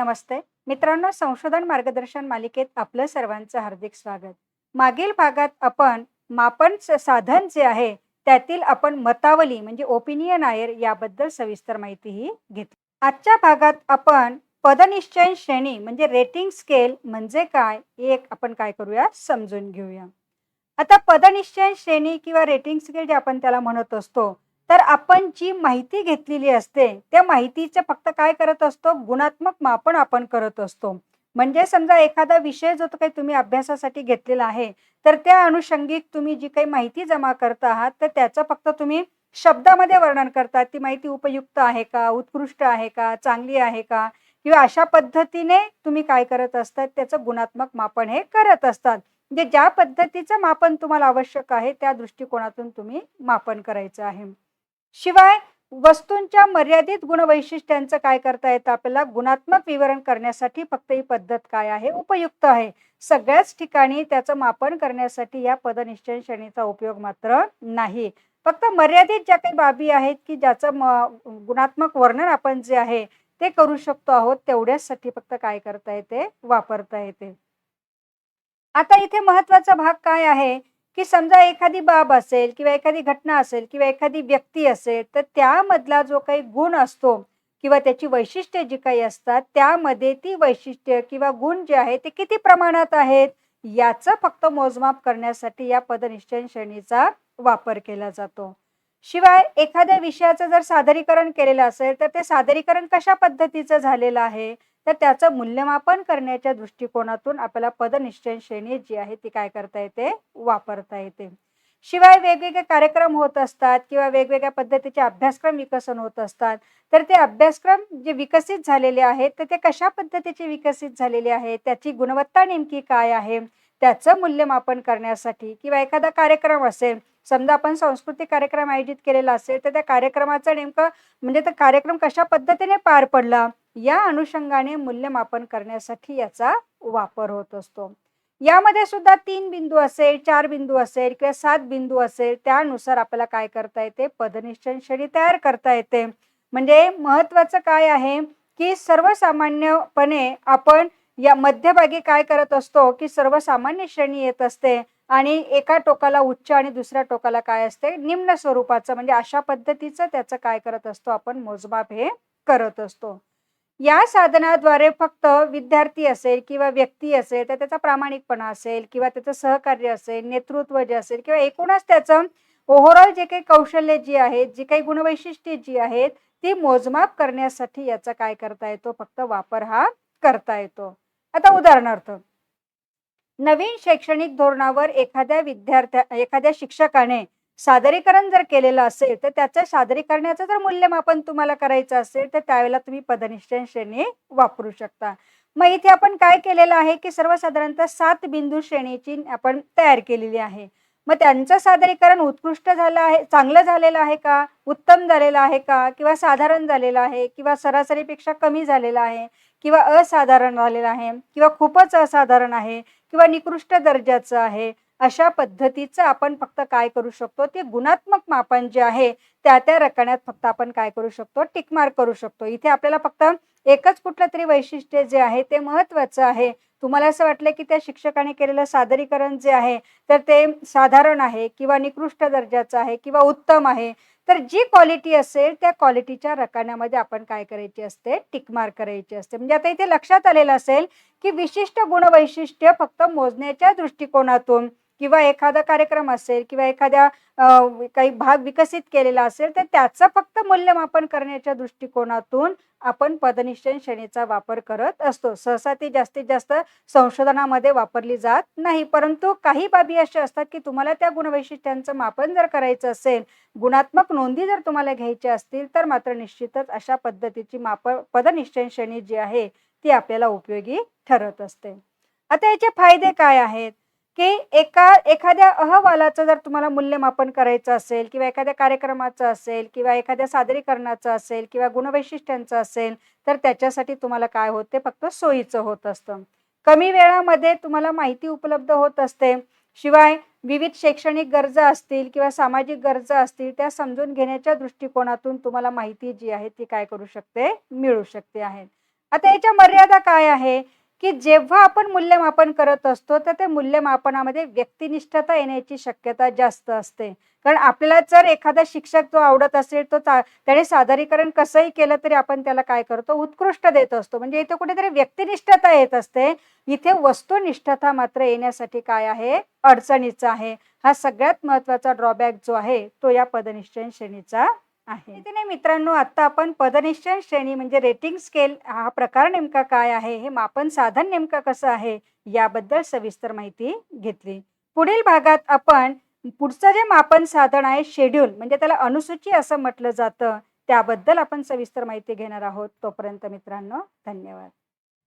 नमस्ते. मित्रांनो संशोधन मार्गदर्शन मालिकेत आपलं सर्वांचं हार्दिक स्वागत. मागील भागात आपण मापन साधन जे आहे त्यातील आपण मतावली म्हणजे ओपिनियन आयर याबद्दल सविस्तर माहितीही घेतली. आजच्या भागात आपण पदनिश्चयन श्रेणी म्हणजे रेटिंग स्केल म्हणजे काय हे एक आपण काय करूया समजून घेऊया. आता पदनिश्चयन श्रेणी किंवा रेटिंग स्केल जे आपण त्याला म्हणत असतो तर आपण जी माहिती घेतलेली असते त्या माहितीचं फक्त काय करत असतो? गुणात्मक मापन आपण करत असतो. म्हणजे समजा एखादा विषय जो तो काही तुम्ही अभ्यासासाठी घेतलेला आहे तर त्या अनुषंगिक तुम्ही जी काही माहिती जमा करत आहात तर त्याचं फक्त तुम्ही शब्दामध्ये वर्णन करतात. ती माहिती उपयुक्त आहे का? उत्कृष्ट आहे का? चांगली आहे का? किंवा अशा पद्धतीने तुम्ही काय करत असतात? त्याचं गुणात्मक मापन हे करत असतात. म्हणजे ज्या पद्धतीचं मापन तुम्हाला आवश्यक आहे त्या दृष्टिकोनातून तुम्ही मापन करायचं आहे. शिवाय वस्तूंच्या मर्यादित गुणवैशिष्ट्यांचं काय करता येतं? आपल्याला गुणात्मक विवरण करण्यासाठी फक्त ही पद्धत काय आहे? उपयुक्त आहे. सगळ्याच ठिकाणी त्याचं मापन करण्यासाठी या पदनिश्चय श्रेणीचा उपयोग मात्र नाही. फक्त मर्यादित ज्या काही बाबी आहेत की ज्याचं म गुणात्मक वर्णन आपण जे आहे ते करू शकतो आहोत तेवढ्याचसाठी फक्त काय करता येते? वापरता येते. आता इथे महत्त्वाचा भाग काय आहे? की समजा एखादी बाब असेल किंवा एखादी घटना असेल किंवा एखादी व्यक्ती असेल तर त्यामधला जो काही गुण असतो किंवा त्याची वैशिष्ट्ये जी काही असतात त्यामध्ये ती वैशिष्ट्य किंवा गुण जे आहे ते किती प्रमाणात आहेत? याचं फक्त मोजमाप करण्यासाठी या पदनिश्चय श्रेणीचा वापर केला जातो. शिवाय एखाद्या विषयाचं जर सादरीकरण केलेलं असेल तर ते सादरीकरण कशा पद्धतीचं झालेलं आहे? तर त्याचं मूल्यमापन करण्याच्या दृष्टिकोनातून आपल्याला पदनिश्चय श्रेणी जी आहे ती काय करता येते? वापरता येते. शिवाय वेगवेगळे कार्यक्रम होत असतात किंवा वेगवेगळ्या पद्धतीचे अभ्यासक्रम विकसन होत असतात. तर ते अभ्यासक्रम जे विकसित झालेले आहेत तर ते कशा पद्धतीचे विकसित झालेले आहेत? त्याची गुणवत्ता नेमकी काय आहे? त्याचं मूल्यमापन करण्यासाठी किंवा एखादा कार्यक्रम असेल समजा आपण सांस्कृतिक कार्यक्रम आयोजित केलेला असेल तर त्या कार्यक्रमाचं नेमकं म्हणजे तो कार्यक्रम कशा पद्धतीने पार पडला? या अनुषंगाने मूल्यमापन करण्यासाठी याचा वापर होत असतो. यामध्ये सुद्धा तीन बिंदू असेल चार बिंदू असेल किंवा सात बिंदू असेल त्यानुसार आपल्याला काय करता येते? पदनिश्चय श्रेणी तयार करता येते. म्हणजे महत्वाचं काय आहे की सर्वसामान्यपणे आपण या मध्यभागी काय करत असतो की सर्वसामान्य श्रेणी येत असते आणि एका टोकाला उच्च आणि दुसऱ्या टोकाला काय असते? निम्न स्वरूपाचं. म्हणजे अशा पद्धतीचं त्याचं काय करत असतो आपण मोजमाप हे करत असतो. या साधनाद्वारे फक्त विद्यार्थी असेल किंवा व्यक्ती असेल तर त्याचा प्रामाणिकपणा असेल किंवा त्याचं सहकार्य असेल नेतृत्व जे असेल किंवा एकूणच त्याचं ओव्हरऑल जे काही कौशल्य जी आहेत जी काही गुणवैशिष्ट्ये जी आहेत ती मोजमाप करण्यासाठी याचा काय करता येतो? फक्त वापर हा करता येतो. आता उदाहरणार्थ नवीन शैक्षणिक धोरणावर एखाद्या विद्यार्थ्या एखाद्या शिक्षकाने सादरीकरण जर केलेलं असेल तर त्याच्या सादरीकरणाचं जर मूल्यमापन तुम्हाला करायचं असेल तर त्यावेळेला तुम्ही पदनिश्चय श्रेणी वापरू शकता. मग इथे आपण काय केलेलं आहे की सर्वसाधारणतः सात बिंदू श्रेणीची आपण तयार केलेली आहे. मग त्यांचं सादरीकरण उत्कृष्ट झालं आहे चांगलं झालेलं आहे का? उत्तम झालेलं आहे का? किंवा साधारण झालेलं आहे? किंवा सरासरीपेक्षा कमी झालेलं आहे? किंवा असाधारण झालेलं आहे? किंवा खूपच असाधारण आहे? किंवा निकृष्ट दर्जाचं आहे? अशा पद्धतीचं आपण फक्त काय करू शकतो? ते गुणात्मक मापन जे आहे त्या त्या रकण्यात फक्त आपण काय करू शकतो? टिकमार्क करू शकतो. इथे आपल्याला फक्त एकच कुठलं तरी वैशिष्ट्य जे आहे ते महत्वाचं आहे. तुम्हाला असं वाटलं की त्या शिक्षकाने केलेलं सादरीकरण जे आहे तर ते साधारण आहे किंवा निकृष्ट दर्जाचं आहे किंवा उत्तम आहे. तर जी क्वालिटी असेल त्या क्वालिटीच्या रकान्यामध्ये आपण काय करायची असते? टिकमार्क करायची असते. म्हणजे आता इथे लक्षात आलेलं असेल की विशिष्ट गुणवैशिष्ट्य फक्त मोजण्याच्या दृष्टिकोनातून किंवा एखादा कार्यक्रम असेल किंवा एखाद्या काही भाग विकसित केलेला असेल तर त्याचं फक्त मूल्यमापन करण्याच्या दृष्टिकोनातून आपण पदनिश्चय श्रेणीचा वापर करत असतो. सहसा ती जास्तीत जास्त संशोधनामध्ये वापरली जात नाही. परंतु काही बाबी अशा असतात की तुम्हाला त्या गुणवैशिष्ट्यांचं मापन जर करायचं असेल गुणात्मक नोंदी जर तुम्हाला घ्यायच्या असतील तर मात्र निश्चितच अशा पद्धतीची माप पदनिश्चय श्रेणी जी आहे ती आपल्याला उपयोगी ठरत असते. आता याचे फायदे काय आहेत? की एका एखाद्या अहवालाचं जर तुम्हाला मूल्यमापन करायचं असेल किंवा एखाद्या कार्यक्रमाचं असेल किंवा एखाद्या सादरीकरणाचं असेल किंवा गुणवैशिष्ट्यांचं असेल तर त्याच्यासाठी तुम्हाला काय होते फक्त सोयीचं होत असतं. कमी वेळामध्ये तुम्हाला माहिती उपलब्ध होत असते. शिवाय विविध शैक्षणिक गरजा असतील किंवा सामाजिक गरजा असतील त्या समजून घेण्याच्या दृष्टिकोनातून तुम्हाला माहिती जी आहे ती काय करू शकते मिळू शकते आहे. आता याच्या मर्यादा काय आहे? की जेव्हा आपण मूल्यमापन करत असतो तर ते मूल्यमापनामध्ये व्यक्तिनिष्ठता येण्याची शक्यता जास्त असते. कारण आपल्याला जर एखादा शिक्षक जो आवडत असेल तो चा- त्याने सादरीकरण कसंही केलं तरी आपण त्याला काय करतो? उत्कृष्ट देत असतो. म्हणजे इथे कुठेतरी व्यक्तिनिष्ठता येत असते. इथे वस्तुनिष्ठता मात्र येण्यासाठी काय आहे? अडचणीचा आहे. हा सगळ्यात महत्त्वाचा ड्रॉबॅक जो आहे तो या पदनिश्चयन श्रेणीचा आहे. इथे नाही मित्रांनो आता आपण पदनिश्चयन श्रेणी म्हणजे रेटिंग स्केल हा प्रकार नेमका काय आहे हे मापन साधन नेमकं कसं आहे याबद्दल सविस्तर माहिती घेतली. पुढील भागात आपण पुढचं जे मापन साधन आहे शेड्यूल म्हणजे त्याला अनुसूची असं म्हटलं जातं त्याबद्दल आपण सविस्तर माहिती घेणार आहोत. तोपर्यंत मित्रांनो धन्यवाद.